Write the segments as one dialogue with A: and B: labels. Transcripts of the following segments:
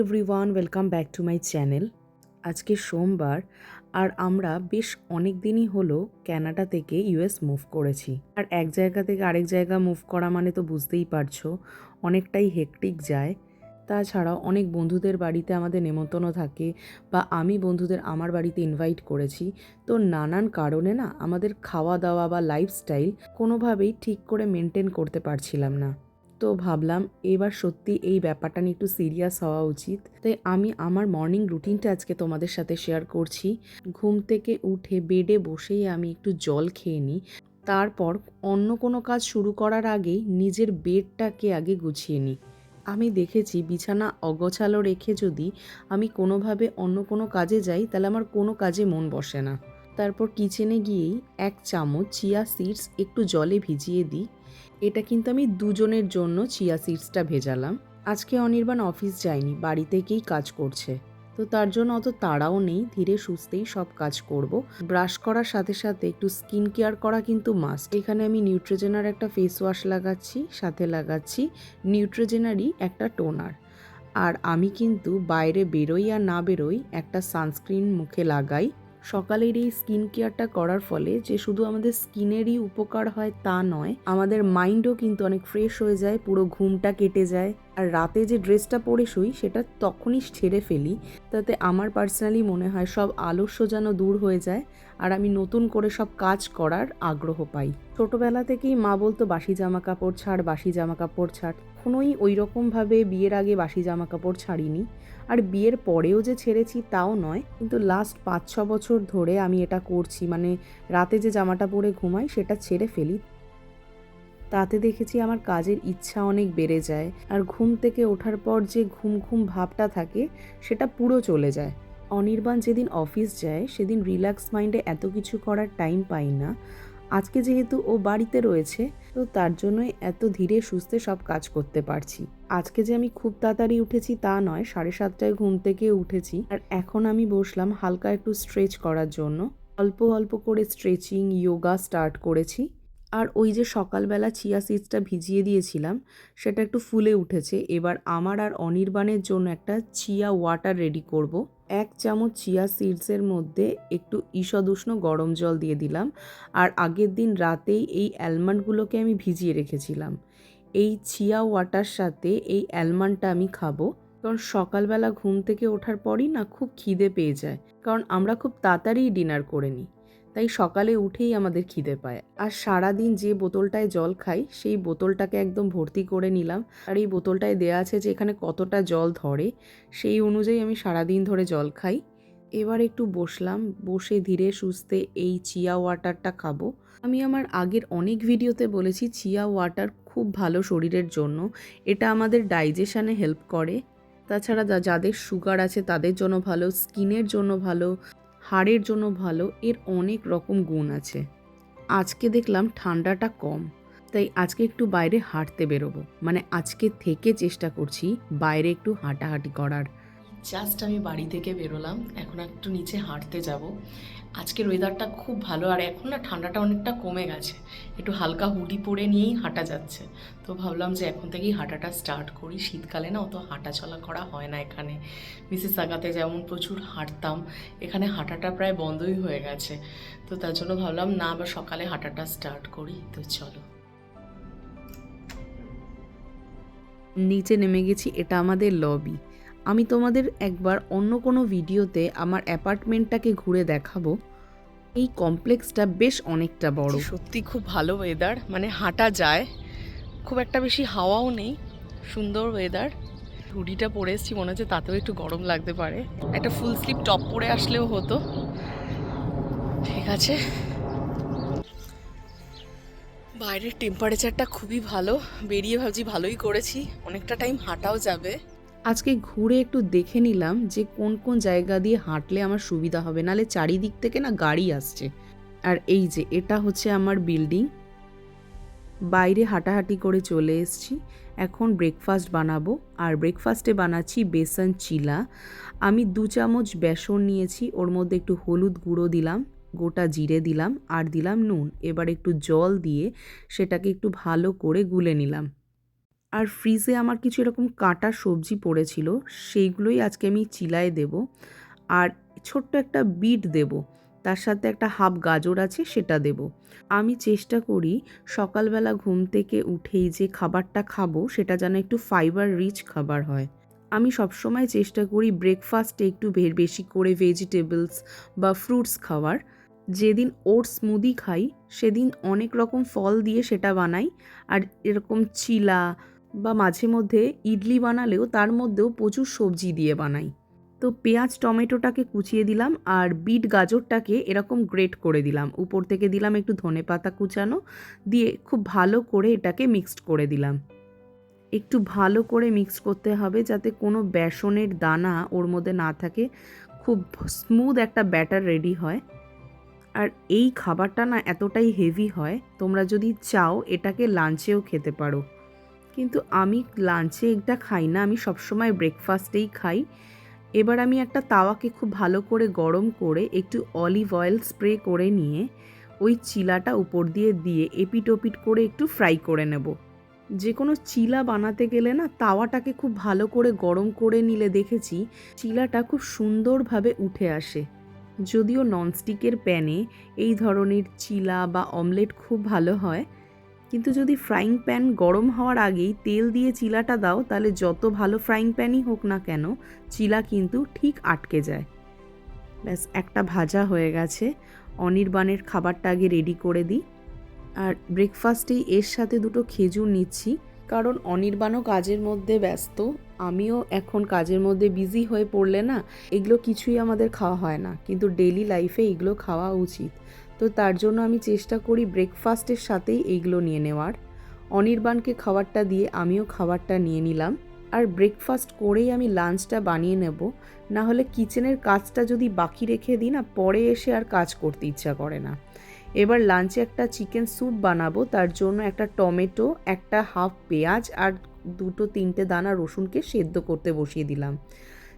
A: Everyone welcome back to my channel আজকে সোমবার, আর আমরা বেশ অনেক দিনই হলো ক্যানাডা থেকে ইউএস মুভ করেছি। আর এক জায়গা থেকে আরেক জায়গা মুভ করা মানে তো বুঝতেই পারছ, অনেকটাই হেকটিক যায়। তাছাড়াও অনেক বন্ধুদের বাড়িতে আমাদের নেমন্তন্ন থাকে, বা আমি বন্ধুদের আমার বাড়িতে ইনভাইট করেছি। তো নানান কারণে না, আমাদের খাওয়া দাওয়া বা লাইফস্টাইল কোনোভাবেই ঠিক করে মেনটেন করতে পারছিলাম না। তো ভাবলাম এবার সত্যি এই ব্যাপারটা নিয়ে একটু সিরিয়াস হওয়া উচিত। তাই আমি আমার মর্নিং রুটিনটা আজকে তোমাদের সাথে শেয়ার করছি। ঘুম থেকে উঠে বেডে বসেই আমি একটু জল খেয়ে নিই। তারপর অন্য কোনো কাজ শুরু করার আগেই নিজের বেডটাকে আগে গুছিয়ে নিই। আমি দেখেছি বিছানা অগোছালো রেখে যদি আমি কোনোভাবে অন্য কোনো কাজে যাই, তাহলে আমার কোনো কাজে মন বসে না। তারপর কিচেনে গিয়েই এক চামচ চিয়া সিডস একটু জলে ভিজিয়ে দিই। এটা কিন্তু আমি দুজনের জন্য চিয়া সিডসটা ভেজালাম। আজকে অনির্বাণ অফিস যায়নি, বাড়ি থেকেই কাজ করছে। তো তার জন্য অত তাড়াও নেই, ধীরে সুস্থেই সব কাজ করব। ব্রাশ করার সাথে সাথে একটু স্কিন কেয়ার করা কিন্তু মাস্ট এখানে আমি নিউট্রোজেনার একটা ফেস ওয়াশ লাগাচ্ছি, সাথে লাগাচ্ছি নিউট্রোজেনারই একটা টোনার আর আমি কিন্তু বাইরে বেরোই আর না বেরোই একটা সানস্ক্রিন মুখে লাগাই। সকালের এই স্কিন কেয়ারটা করার ফলে যে শুধু আমাদের স্কিনেরই উপকার হয় তা নয়, আমাদের মাইন্ডও কিন্তু অনেক ফ্রেশ হয়ে যায়, পুরো ঘুমটা কেটে যায়। আর রাতে যে ড্রেসটা পরে শুই, সেটা তখনই ছেড়ে ফেলি। তাতে আমার পার্সোনালি মনে হয় সব আলস্য যেন দূর হয়ে যায় আর আমি নতুন করে সব কাজ করার আগ্রহ পাই। ছোটোবেলা থেকেই মা বলতো, বাসি জামা কাপড় ছাড়, বাসি জামা কাপড় ছাড়। কখনোই ওই রকমভাবে বিয়ের আগে বাসি জামা কাপড় ছাড়িনি। আর বিয়ের পরেও যে ছেড়েছি তাও নয়, কিন্তু লাস্ট পাঁচ ছ বছর ধরে আমি এটা করছি। মানে রাতে যে জামাটা পরে ঘুমাই, সেটা ছেড়ে ফেলি। তাতে দেখেছি আমার কাজের ইচ্ছা অনেক বেড়ে যায় আর ঘুম থেকে ওঠার পর যে ঘুম ঘুম ভাবটা থাকে, সেটা পুরো চলে যায়। অনির্বাণ যেদিন অফিস যায়, সেদিন রিল্যাক্স মাইন্ডে এত কিছু করার টাইম পাই না। আজকে যেহেতু ও বাড়িতে রয়েছে, তো তার জন্যই এত ধীরে সুস্থে সব কাজ করতে পারছি। আজকে যে আমি খুব তাড়াতাড়ি উঠেছি তা নয়, সাড়ে সাতটায় ঘুম থেকে উঠেছি আর এখন আমি বসলাম হালকা একটু স্ট্রেচ করার জন্য। অল্প অল্প করে স্ট্রেচিং যোগা স্টার্ট করেছি। আর ওই যে সকালবেলা চিয়া সিডসটা ভিজিয়ে দিয়েছিলাম, সেটা একটু ফুলে উঠেছে। এবার আমার আর অনির্বাণের জন্য একটা চিয়া ওয়াটার রেডি করব। এক চামচ চিয়া সিডসের মধ্যে একটু ঈষদুষ্ণ গরম জল দিয়ে দিলাম আর আগের দিন রাতেই এই অ্যালমন্ডগুলোকে আমি ভিজিয়ে রেখেছিলাম। এই চিয়া ওয়াটার সাথে এই অ্যালমন্ডটা আমি খাব। কারণ সকালবেলা ঘুম থেকে ওঠার পরই না খুব খিদে পেয়ে যায়। কারণ আমরা খুব তাড়াতাড়ি ডিনার করে নিই। তাই সকালে উঠেই আমাদের খিদে পায়। আর সারাদিন যে বোতলটায় জল খাই, সেই বোতলটাকে একদম ভর্তি করে নিলাম। আর এই বোতলটায় দেয়া আছে যে এখানে কতটা জল ধরে, সেই অনুযায়ী আমি সারাদিন ধরে জল খাই। এবার একটু বসলাম, বসে ধীরে সুস্থে এই চিয়া ওয়াটারটা খাব। আমি আমার আগের অনেক ভিডিওতে বলেছি, চিয়া ওয়াটার খুব ভালো শরীরের জন্য। এটা আমাদের ডাইজেশানে হেল্প করে। তাছাড়া যাদের সুগার আছে তাদের জন্য ভালো, স্কিনের জন্য ভালো। হাড়ের জন্য ভালো, এর অনেক রকম গুণ আছে। আজকে দেখলাম ঠান্ডাটা কম, তাই আজকে একটু বাইরে হাঁটতে বেরোবো। মানে আজকে থেকে চেষ্টা করছি বাইরে একটু হাঁটাহাঁটি করার।
B: জাস্ট আমি বাড়ি থেকে বেরোলাম, এখন একটু নিচে হাঁটতে যাব। আজকের ওয়েদারটা খুব ভালো, আর এখন না ঠান্ডাটা অনেকটা কমে গেছে। একটু হালকা হুডি পরে নিয়েই হাঁটা যাচ্ছে। তো ভাবলাম যে এখন থেকেই হাঁটাটা স্টার্ট করি। শীতকালে না অত হাঁটা চলা করা হয় না এখানে। মিসেস আগাতে যেমন প্রচুর হাঁটতাম, এখানে হাঁটাটা প্রায় বন্ধই হয়ে গেছে। তো তার জন্য ভাবলাম, না, আবার সকালে হাঁটাটা স্টার্ট করি। তো চলো।
A: নিচে নেমে গেছি, এটা আমাদের লবি আমি তোমাদের একবার অন্য কোনো ভিডিওতে আমার অ্যাপার্টমেন্টটাকে ঘুরে দেখাবো। এই কমপ্লেক্সটা বেশ অনেকটা বড়।
B: সত্যি খুব ভালো ওয়েদার মানে হাঁটা যায়। খুব একটা বেশি হাওয়াও নেই, সুন্দর ওয়েদার হুডিটা পরে এসেছি, মনে হচ্ছে তাতেও একটু গরম লাগতে পারে। একটা ফুল স্লিপ টপ পরে আসলেও হতো। ঠিক আছে। বাইরের টেম্পারেচারটা খুবই ভালো। বেরিয়ে ভাবছি ভালোই করেছি। অনেকটা টাইম হাঁটাও যাবে।
A: আজকে ঘুরে একটু দেখে নিলাম যে কোন কোন জায়গা দিয়ে হাঁটলে আমার সুবিধা হবে, নালে চারিদিক থেকে না গাড়ি আসছে। আর এই যে, এটা হচ্ছে আমার বিল্ডিং। বাইরে হাঁটাহাঁটি করে চলে এসছি। এখন ব্রেকফাস্ট বানাবো। আর ব্রেকফাস্টে বানাচ্ছি বেসন চিলা। আমি দু চামচ বেসন নিয়েছি, ওর মধ্যে একটু হলুদ গুঁড়ো দিলাম, গোটা জিরে দিলাম, আর দিলাম নুন। এবার একটু জল দিয়ে সেটাকে একটু ভালো করে গুলে নিলাম। আর ফ্রিজে আমার কিছু এরকম কাটা সবজি পড়েছিল, সেইগুলোই আজকে আমি চিলায় দেব। আর ছোট্ট একটা বিট দেব, তার সাথে একটা হাফ গাজর আছে সেটা দেব। আমি চেষ্টা করি সকালবেলা ঘুম থেকে উঠেই যে খাবারটা খাব, সেটা যেন একটু ফাইবার রিচ খাবার হয়। আমি সবসময় চেষ্টা করি ব্রেকফাস্টে একটু বেশি করে ভেজিটেবলস বা ফ্রুটস খাওয়ার। যেদিন ওটস স্মুদি খাই, সেদিন অনেক রকম ফল দিয়ে সেটা বানাই, আর এরকম চিলা বা মাঝে মধ্যে ইডলি বানালেও তার মধ্যেও প্রচুর সবজি দিয়ে বানাই। তো পেঁয়াজ, টমেটোটাকে কুচিয়ে দিলাম আর বিট গাজরটাকে এরকম গ্রেট করে দিলাম। উপর থেকে দিলাম একটু ধনে পাতা কুচানো, দিয়ে খুব ভালো করে এটাকে মিক্সড করে দিলাম। একটু ভালো করে মিক্স করতে হবে যাতে কোনো বেসনের দানা ওর মধ্যে না থাকে। খুব স্মুথ একটা ব্যাটার রেডি হয়। আর এই খাবারটা না এতটাই হেভি হয়, তোমরা যদি চাও এটাকে লাঞ্চেও খেতে পারো। কিন্তু আমি লাঞ্চে এটা খাই না, আমি সবসময় ব্রেকফাস্টেই খাই। এবার আমি একটা তাওয়াকে খুব ভালো করে গরম করে একটু অলিভ অয়েল স্প্রে করে নিয়ে ওই চিলাটা উপর দিয়ে দিয়ে এপিট ওপিট করে একটু ফ্রাই করে নেব। যে কোনো চিলা বানাতে গেলে না তাওয়াটাকে খুব ভালো করে গরম করে নিলে দেখেছি চিলাটা খুব সুন্দরভাবে উঠে আসে। যদিও ননস্টিকের প্যানে এই ধরনের চিলা বা অমলেট খুব ভালো হয় কিন্তু যদি ফ্রাইং প্যান গরম হওয়ার আগেই তেল দিয়ে চিলাটা দাও, তাহলে যত ভালো ফ্রাইং প্যানই হোক না কেন, চিলা কিন্তু ঠিক আটকে যায়। ব্যাস, একটা ভাজা হয়ে গেছে। অনির্বাণের খাবারটা আগে রেডি করে দিই। আর ব্রেকফাস্টেই এর সাথে দুটো খেজুর নিচ্ছি, কারণ অনির্বাণও কাজের মধ্যে ব্যস্ত। আমিও এখন কাজের মধ্যে বিজি হয়ে পড়লে না, এগুলো কিছুই আমাদের খাওয়া হয় না। কিন্তু ডেলি লাইফে এগুলো খাওয়া উচিত। তো তার জন্য আমি চেষ্টা করি ব্রেকফাস্টের সাথেই এইগুলো নিয়ে নেওয়ার। অনির্বাণকে খাবারটা দিয়ে আমিও খাবারটা নিয়ে নিলাম। আর ব্রেকফাস্ট করেই আমি লাঞ্চটা বানিয়ে নেব, না হলে কিচেনের কাজটা যদি বাকি রেখে দিই না পরে এসে আর কাজ করতে ইচ্ছা করে না। এবার লাঞ্চে একটা চিকেন স্যুপ বানাবো, তার জন্য একটা টমেটো, একটা হাফ পেঁয়াজ আর দুটো তিনটে দানা রসুনকে সেদ্ধ করতে বসিয়ে দিলাম।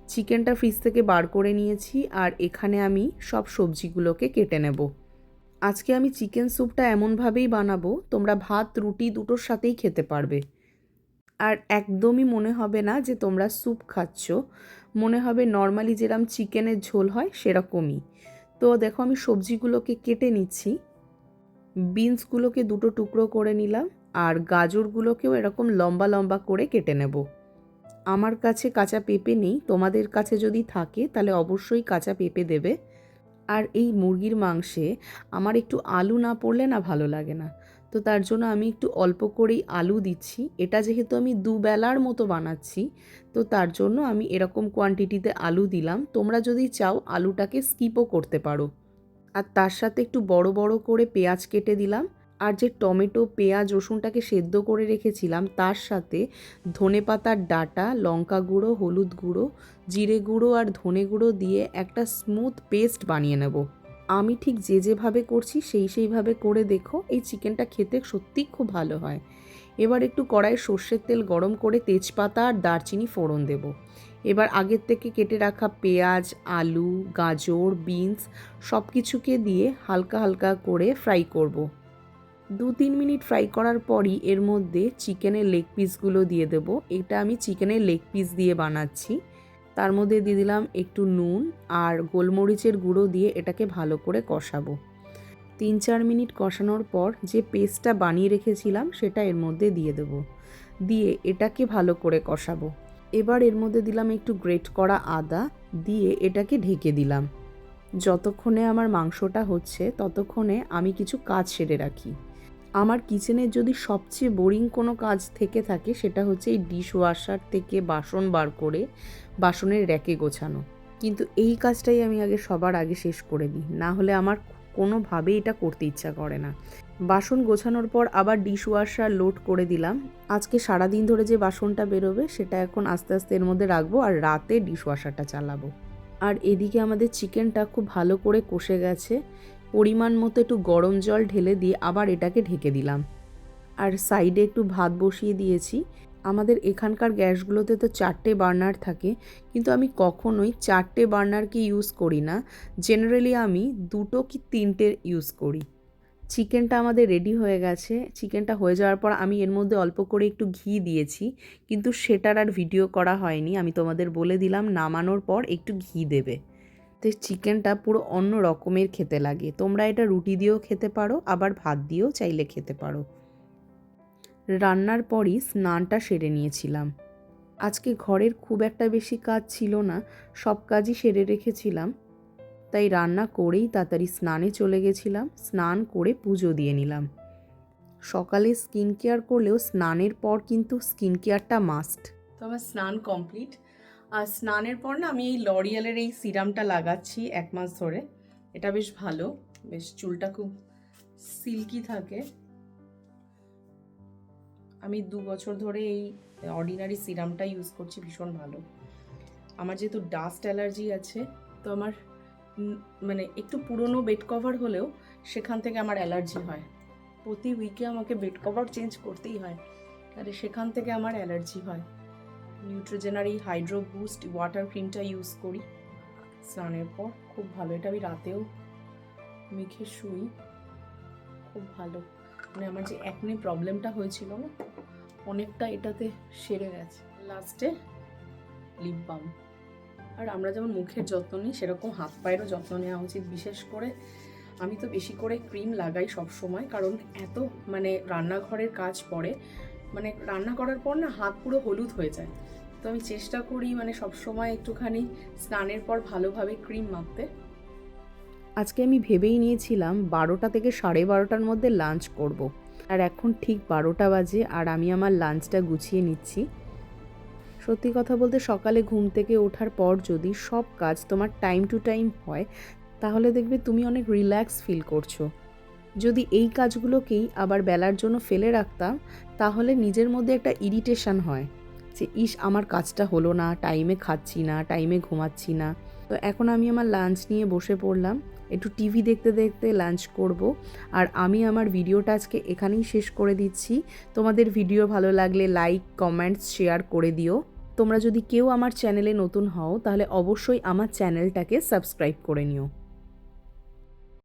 A: চিকেনটা ফ্রিজ থেকে বার করে নিয়েছি আর এখানে আমি সব সবজিগুলোকে কেটে নেব। আজকে আমি চিকেন স্যুপটা এমনভাবেই বানাবো, তোমরা ভাত, রুটি দুটোর সাথেই খেতে পারবে। আর একদমই মনে হবে না যে তোমরা স্যুপ খাচ্ছ। মনে হবে নর্মালি যেরকম চিকেনের ঝোল হয়, সেরকমই। তো দেখো আমি সবজিগুলোকে কেটে নিচ্ছি। বিনসগুলোকে দুটো টুকরো করে নিলাম, আর গাজরগুলোকেও এরকম লম্বা লম্বা করে কেটে নেব। আমার কাছে কাঁচা পেঁপে নেই, তোমাদের কাছে যদি থাকে, তাহলে অবশ্যই কাঁচা পেঁপে দেবে। আর এই মুরগির মাংসে আমার একটু আলু না পড়লে না ভালো লাগে না। তো তার জন্য আমি একটু অল্প করেই আলু দিচ্ছি। এটা যেহেতু আমি দুবেলার মতো বানাচ্ছি, তো তার জন্য আমি এরকম কোয়ান্টিটিতে আলু দিলাম। তোমরা যদি চাও আলুটাকে স্কিপও করতে পারো। আর তার সাথে একটু বড় বড় করে পেঁয়াজ কেটে দিলাম। আর যে টমেটো, পেঁয়াজ, রসুনটাকে সেদ্ধ করে রেখেছিলাম, তার সাথে ধনে পাতার ডাটা, লঙ্কা গুঁড়ো, হলুদ গুঁড়ো, জিরে গুঁড়ো আর ধনে গুঁড়ো দিয়ে একটা স্মুথ পেস্ট বানিয়ে নেব। আমি ঠিক যে যেভাবে করছি, সেই সেইভাবে করে দেখো, এই চিকেনটা খেতে সত্যিই খুব ভালো হয়। এবার একটু কড়াইয়ে সর্ষের তেল গরম করে তেজপাতা আর দারচিনি ফোড়ন দেব। এবার আগের থেকে কেটে রাখা পেঁয়াজ, আলু, গাজর, বিনস সব কিছুকে দিয়ে হালকা হালকা করে ফ্রাই করব। দু তিন মিনিট ফ্রাই করার পরই এর মধ্যে চিকেনের লেগ পিসগুলো দিয়ে দেব। এটা আমি চিকেনের লেগ পিস দিয়ে বানাচ্ছি। তার মধ্যে দিয়ে দিলাম একটু নুন আর গোলমরিচের গুঁড়ো দিয়ে এটাকে ভালো করে কষাবো। তিন চার মিনিট কষানোর পর যে পেস্টটা বানিয়ে রেখেছিলাম সেটা এর মধ্যে দিয়ে দেবো। দিয়ে এটাকে ভালো করে কষাবো। এবার এর মধ্যে দিলাম একটু গ্রেট করা আদা, দিয়ে এটাকে ঢেকে দিলাম। যতক্ষণে আমার মাংসটা হচ্ছে ততক্ষণে আমি কিছু কাজ সেরে রাখি। আমার কিচেনের যদি সবচেয়ে বোরিং কোনো কাজ থেকে থাকে, সেটা হচ্ছে এই ডিশ ওয়াশার থেকে বাসন বার করে বাসনের র্যাকে গোছানো। কিন্তু এই কাজটাই আমি আগে সবার আগে শেষ করে দিই না হলে আমার কোনোভাবেই এটা করতে ইচ্ছা করে না। বাসন গোছানোর পর আবার ডিশ ওয়াশার লোড করে দিলাম। আজকে সারাদিন ধরে যে বাসনটা বেরোবে, সেটা এখন আস্তে আস্তে এর মধ্যে রাখব আর রাতে ডিশ ওয়াশারটা চালাবো। আর এদিকে আমাদের চিকেনটা খুব ভালো করে কষে গেছে। পরিমাণ মতো একটু গরম জল ঢেলে দিয়ে আবার এটাকে ঢেকে দিলাম। আর সাইডে একটু ভাত বসিয়ে দিয়েছি। আমাদের এখানকার গ্যাসগুলোতে তো চারটে বার্নার থাকে, কিন্তু আমি কখনোই চারটে বার্নারকে ইউজ করি না। জেনারেলি আমি দুটো কি তিনটে ইউজ করি। চিকেনটা আমাদের রেডি হয়ে গেছে। চিকেনটা হয়ে যাওয়ার পর আমি এর মধ্যে অল্প করে একটু ঘি দিয়েছি, কিন্তু সেটার আর ভিডিও করা হয়নি। আমি তোমাদের বলে দিলাম, নামানোর পর একটু ঘি দেবে। তো চিকেনটা পুরো অন্য রকমের খেতে লাগে। তোমরা এটা রুটি দিয়েও খেতে পারো, আবার ভাত দিয়েও চাইলে খেতে পারো। রান্নার পরই স্নানটা সেরে নিয়েছিলাম। আজকে ঘরের খুব একটা বেশি কাজ ছিল না, সব কাজই সেরে রেখেছিলাম। তাই রান্না করেই তাড়াতাড়ি স্নানে চলে গেছিলাম, স্নান করে পুজো দিয়ে নিলাম। সকালে স্কিন কেয়ার করলেও স্নানের পর কিন্তু স্কিন কেয়ারটা মাস্ট।
B: তো আমার স্নান কমপ্লিট। আর স্নানের পর না আমি এই লরিয়ালের এই সিরামটা লাগাচ্ছি এক মাস ধরে। এটা বেশ ভালো, বেশ চুলটা খুব সিল্কি থাকে। আমি দু বছর ধরে এই অর্ডিনারি সিরামটা ইউজ করছি, ভীষণ ভালো। আমার যেহেতু ডাস্ট অ্যালার্জি আছে, তো আমার মানে একটু পুরনো বেড কভার হলেও সেখান থেকে আমার অ্যালার্জি হয়। প্রতি উইকে আমাকে বেড কভার চেঞ্জ করতেই হয়, তাহলে সেখান থেকে আমার অ্যালার্জি হয়। নিউট্রোজেনার হাইড্রো বুস্ট ওয়াটার ক্রিমটা ইউজ করি। স্নানের পর খুব ভালো। এটা আমি রাতেও মেখে শুই। খুব ভালো। মানে আমার যে একনে প্রবলেমটা হয়েছিল না, অনেকটা এটাতে সেরে গেছে। লাস্টে লিপ বাম আর আমরা যেমন মুখের যত্ন নিই, সেরকম হাত পায়েরও যত্ন নেওয়া উচিত। বিশেষ করে আমি তো বেশি করে ক্রিম লাগাই সব সময় কারণ এত মানে রান্নাঘরের কাজ পড়ে মানে রান্না করার পর না হাত পুরো হলুদ হয়ে যায়। তো আমি চেষ্টা করি মানে সব সময় একটুখানি স্নানের পর ভালোভাবে ক্রিম মাখতে।
A: আজকে আমি ভেবেই নিয়েছিলাম বারোটা থেকে সাড়ে বারোটার মধ্যে লাঞ্চ করব। আর এখন ঠিক বারোটা বাজে আর আমি আমার লাঞ্চটা গুছিয়ে নিচ্ছি। সত্যি কথা বলতে সকালে ঘুম থেকে ওঠার পর যদি সব কাজ তোমার টাইম টু টাইম হয়, তাহলে দেখবে তুমি অনেক রিল্যাক্স ফিল করছ। যদি এই কাজগুলোকেই আবার বেলার জন্য ফেলে রাখতাম, তাহলে নিজের মধ্যে একটা ইরিটেশন হয় যে, ইস, আমার কাজটা হলো না টাইমে খাচ্ছি না টাইমে ঘুমাচ্ছি না। তো এখন আমি আমার লাঞ্চ নিয়ে বসে পড়লাম, একটু টিভি দেখতে দেখতে লাঞ্চ করব, আর আমি আমার ভিডিওটা আজকে এখানেই শেষ করে দিচ্ছি। তোমাদের ভিডিও ভালো লাগলে লাইক কমেন্টস শেয়ার করে দিও। তোমরা যদি কেউ আমার চ্যানেলে নতুন হও, তাহলে অবশ্যই আমার চ্যানেলটাকে সাবস্ক্রাইব করে নিও।